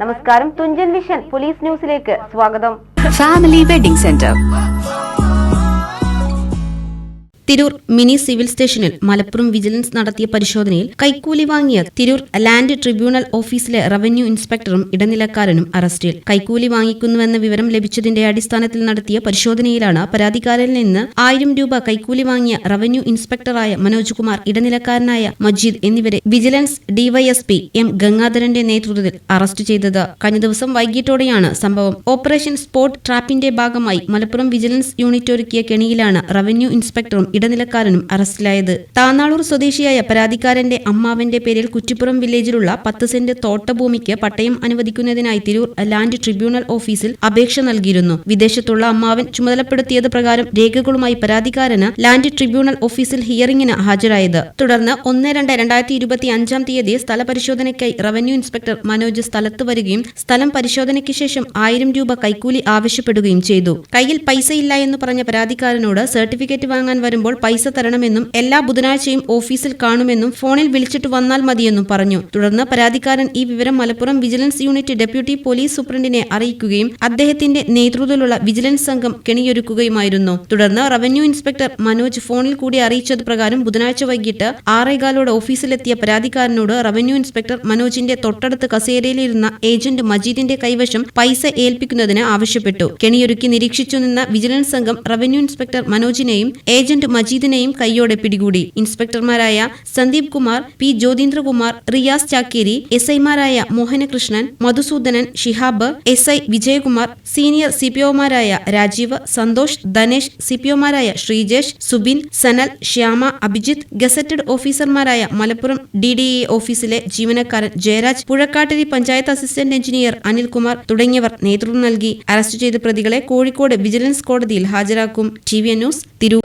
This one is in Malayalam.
നമസ്കാരം തുഞ്ചൻ വിഷൻ പോലീസ് ന്യൂസിലേക്ക് സ്വാഗതം. Family wedding centre Tirur mini civil സ്റ്റേഷനിൽ മലപ്പുറം വിജിലൻസ് നടത്തിയ പരിശോധനയിൽ കൈക്കൂലി വാങ്ങിയ തിരൂർ ലാൻഡ് ട്രിബ്യൂണൽ ഓഫീസിലെ റവന്യൂ ഇൻസ്പെക്ടറും ഇടനിലക്കാരനും അറസ്റ്റിൽ. കൈക്കൂലി വാങ്ങിക്കുന്നുവെന്ന വിവരം ലഭിച്ചതിന്റെ അടിസ്ഥാനത്തിൽ നടത്തിയ പരിശോധനയിലാണ് പരാതിക്കാരനിൽ നിന്ന് ആയിരം രൂപ കൈക്കൂലി വാങ്ങിയ റവന്യൂ ഇൻസ്പെക്ടറായ മനോജ് കുമാർ ഇടനിലക്കാരനായ മജീദ് എന്നിവരെ വിജിലൻസ് ഡിവൈഎസ്പി എം ഗംഗാധരന്റെ നേതൃത്വത്തിൽ അറസ്റ്റ് ചെയ്തത്. കഴിഞ്ഞ ദിവസം വൈകിട്ടോടെയാണ് സംഭവം. ഓപ്പറേഷൻ സ്പോട്ട് ട്രാപ്പിന്റെ ഭാഗമായി മലപ്പുറം വിജിലൻസ് യൂണിറ്റ് ഒരുക്കിയ കെണിയിലാണ് റവന്യൂ ഇൻസ്പെക്ടറും ഇടനിലക്കാരനും അറസ്റ്റിലായത്. താനാളൂർ സ്വദേശിയായ പരാതിക്കാരന്റെ അമ്മാവന്റെ പേരിൽ കുറ്റിപ്പുറം വില്ലേജിലുള്ള പത്ത് സെന്റ് തോട്ടഭൂമിക്ക് പട്ടയം അനുവദിക്കുന്നതിനായി തിരൂർ ലാൻഡ് ട്രിബ്യൂണൽ ഓഫീസിൽ അപേക്ഷ നൽകിയിരുന്നു. വിദേശത്തുള്ള അമ്മാവൻ ചുമതലപ്പെടുത്തിയത് പ്രകാരം രേഖകളുമായി പരാതിക്കാരന് ലാൻഡ് ട്രിബ്യൂണൽ ഓഫീസിൽ ഹിയറിംഗിന് ഹാജരായത്. തുടർന്ന് ഒന്ന് രണ്ട് രണ്ടായിരത്തി ഇരുപത്തി അഞ്ചാം തീയതി സ്ഥലപരിശോധനയ്ക്കായി റവന്യൂ ഇൻസ്പെക്ടർ മനോജ് സ്ഥലത്ത് വരികയും സ്ഥലം പരിശോധനയ്ക്ക് ശേഷം ആയിരം രൂപ കൈക്കൂലി ആവശ്യപ്പെടുകയും ചെയ്തു. കയ്യിൽ പൈസയില്ല എന്ന് പറഞ്ഞ പരാതിക്കാരനോട് സർട്ടിഫിക്കറ്റ് വാങ്ങാൻ വരുമ്പോൾ പൈസ തരണമെന്നും എല്ലാ ബുധനാഴ്ചയും ഓഫീസിൽ കാണുമെന്നും ഫോണിൽ വിളിച്ചിട്ട് വന്നാൽ മതിയെന്നും പറഞ്ഞു. തുടർന്ന് പരാതിക്കാരൻ ഈ വിവരം Malappuram vigilance unit deputy police സൂപ്രണ്ടിനെ അറിയിക്കുകയും അദ്ദേഹത്തിന്റെ നേതൃത്വത്തിലുള്ള വിജിലൻസ് സംഘം കെണിയൊരുക്കുകയുമായിരുന്നു. തുടർന്ന് റവന്യൂ ഇൻസ്പെക്ടർ മനോജ് ഫോണിൽ കൂടി അറിയിച്ചത് പ്രകാരം ബുധനാഴ്ച വൈകിട്ട് ആറേകാലോടെ ഓഫീസിലെത്തിയ പരാതിക്കാരനോട് റവന്യൂ ഇൻസ്പെക്ടർ മനോജിന്റെ തൊട്ടടുത്ത് കസേരയിലിരുന്ന ഏജന്റ് മജീദിന്റെ കൈവശം പൈസ ഏൽപ്പിക്കുന്നതിന് ആവശ്യപ്പെട്ടു. കെണിയൊരുക്കി നിരീക്ഷിച്ചു നിന്ന വിജിലൻസ് സംഘം റവന്യൂ ഇൻസ്പെക്ടർ മനോജിനെയും ഏജന്റ് മജീദിനെയും കൈയോടെ പിടികൂടി. ഇൻസ്പെക്ടർമാരായ സന്ദീപ് കുമാർ പി. ജ്യോതീന്ദ്രകുമാർ റിയാസ് ചാക്കേരി എസ്. ഐമാരായ Mohanakrishnan Madhusoodanan Shihab S. I. Vijayakumar senior സിപിഒമാരായ Rajeev Santhosh Dhanesh സിപിഒമാരായ ശ്രീജേഷ് സുബിൻ സനൽ ശ്യാമ അഭിജിത്ത് ഗസറ്റഡ് ഓഫീസർമാരായ മലപ്പുറം ഡി. ഡി. എ ഓഫീസിലെ ജീവനക്കാരൻ ജയരാജ് പുഴക്കാട്ടിരി പഞ്ചായത്ത് അസിസ്റ്റന്റ് എഞ്ചിനീയർ അനിൽകുമാർ തുടങ്ങിയവർ നേതൃത്വം നൽകി. അറസ്റ്റ് ചെയ്ത പ്രതികളെ കോഴിക്കോട് വിജിലൻസ് കോടതിയിൽ ഹാജരാക്കും. ടി. വി. ന്യൂസ് തിരൂർ.